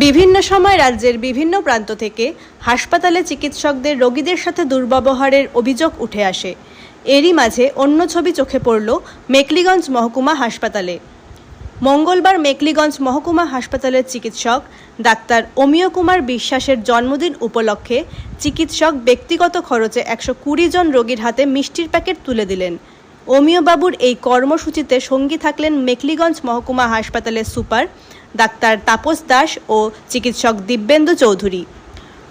বিভিন্ন সময় রাজ্যের বিভিন্ন প্রান্ত থেকে হাসপাতালে চিকিৎসকদের রোগীদের সাথে দুর্ব্যবহারের অভিযোগ উঠে আসে। এরই মাঝে অন্য ছবি চোখে পড়ল মেকলিগঞ্জ মহকুমা হাসপাতালে। মঙ্গলবার মেকলিগঞ্জ মহকুমা হাসপাতালের চিকিৎসক ডাক্তার অমিয় কুমার বিশ্বাসের জন্মদিন উপলক্ষে চিকিৎসক ব্যক্তিগত খরচে একশো কুড়ি জন রোগীর হাতে মিষ্টির প্যাকেট তুলে দিলেন। অমিয়বাবুর এই কর্মসূচিতে সঙ্গী থাকলেন মেকলিগঞ্জ মহকুমা হাসপাতালের সুপার ডাক্তার তাপস দাস ও চিকিৎসক দিব্যেন্দু চৌধুরী।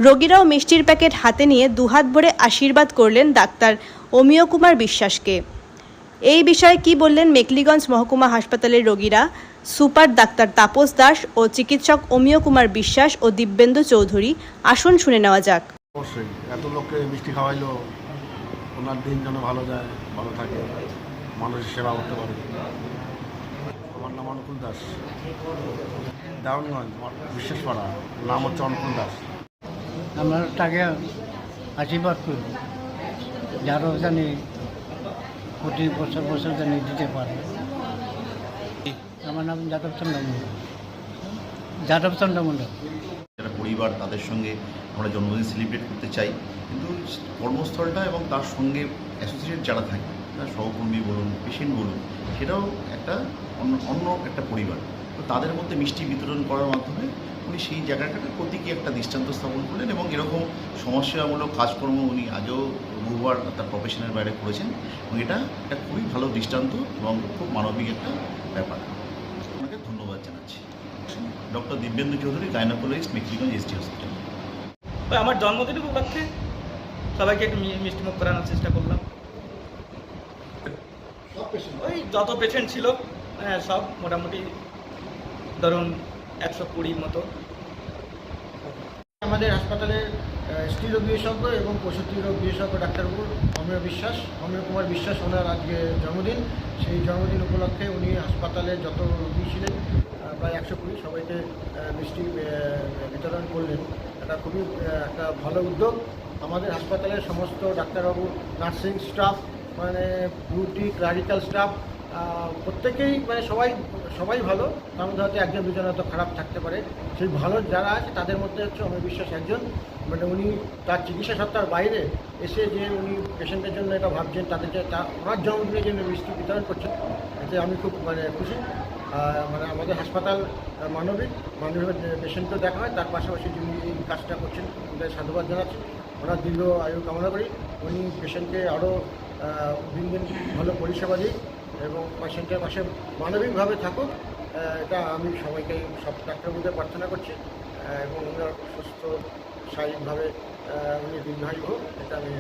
রোগীরাও মিষ্টির প্যাকেট হাতে নিয়ে দুহাত ভরে আশীর্বাদ করলেন ডাক্তার অমিয় কুমার বিশ্বাসকে। এই বিষয়ে কি বললেন মেকলিগঞ্জ মহকুমা হাসপাতালের রোগীরা? সুপার ডাক্তার তাপস দাস ও চিকিৎসক অমিয় কুমার বিশ্বাস ও দিব্যেন্দু চৌধুরী। আসুন শুনে নেওয়া যাক। এত লোককে মিষ্টি খাওয়াইলো, ওনার দিন যেন ভালো যায়, ভালো থাকে, মানুষের সেবা করতে পারে। আমার নাম অনুকূল দাস। দাউনগঞ্জ নাম হচ্ছে অনুকূল দাস। আমরা তাকে আশীর্বাদ করব যারও জানি প্রতি বছর বছর জানি দিতে পারে। আমার নাম যাদব চন্দ্র মণ্ডল যাদব চন্দ্র মণ্ডল যারা পরিবার তাদের সঙ্গে আমরা জন্মদিন সেলিব্রেট করতে চাই কিন্তু কর্মস্থলটা এবং তার সঙ্গে অ্যাসোসিয়েট যারা থাকে তার সহকর্মী বলুন পেশেন্ট বলুন সেটাও একটা অন্য অন্য একটা পরিবার। তো তাদের মধ্যে মিষ্টি বিতরণ করার মাধ্যমে উনি সেই জায়গাটাকে প্রতীকী একটা দৃষ্টান্ত স্থাপন করলেন এবং এরকম সমস্যামূলক কাজকর্ম উনি আজও বহুবার তার প্রফেশনের বাইরে করেছেন এবং এটা একটা খুবই ভালো দৃষ্টান্ত এবং খুব মানবিক একটা ব্যাপার। আপনাকে ধন্যবাদ জানাচ্ছি। Doctor Dibyendu Chowdhury gynaecologist Mekliganj SD hospital ওই আমার জন্মদিন উপলক্ষে সবাইকে একটু মি- মিষ্টি মুখ করানোর চেষ্টা করলাম। ওই যত পেশেন্ট ছিল হ্যাঁ সব মোটামুটি ধরুন একশো কুড়ির মতো। আমাদের হাসপাতালের স্ত্রী রোগ বিশেষজ্ঞ এবং প্রসূতি রোগ বিশেষজ্ঞ ডাক্তারবাবু অমিয় বিশ্বাস, অমিয় কুমার বিশ্বাস, ওনার আজকে জন্মদিন। সেই জন্মদিন উপলক্ষে উনি হাসপাতালে যত রোগী ছিলেন প্রায় একশো কুড়ি সবাইকে মিষ্টি বিতরণ করলেন। এটা খুবই একটা ভালো উদ্যোগ। আমাদের হাসপাতালের সমস্ত ডাক্তারবাবু, নার্সিং স্টাফ মানে বিউটি, ক্লারিক্যাল স্টাফ প্রত্যেকেই মানে সবাই সবাই ভালো। তার মধ্যে হয়তো একজন, দুজন হয়তো খারাপ থাকতে পারে। সেই ভালো যারা আছে, তাদের মধ্যে হচ্ছে অমিয় বিশ্বাস একজন। মানে উনি তার চিকিৎসা সত্তার বাইরে এসে যে উনি পেশেন্টের জন্য এটা ভাবছেন, তাদেরকে তা, ওনার জন্মদিনের জন্য মিষ্টি বিতরণ করছেন। এতে আমি খুব মানে খুশি। মানে আমাদের হাসপাতাল মানবিক মানবিক পেশেন্টও দেখা হয়। তার পাশাপাশি যিনি এই কাজটা করছেন ওদের সাধুবাদ জানাচ্ছি। ওনার দীর্ঘ আয়ু কামনা করি। উনি পেশেন্টকে আরও দিন দিন ভালো পরিষেবা দিই এবং পেশেন্টের পাশে মানবিকভাবে থাকুক এটা আমি সবাইকে সব ডাক্তারবাবুদের প্রার্থনা করছি এবং ওনার সুস্থ, শারীরিকভাবে উনি দীর্ঘায়ু হোক, এটা আমি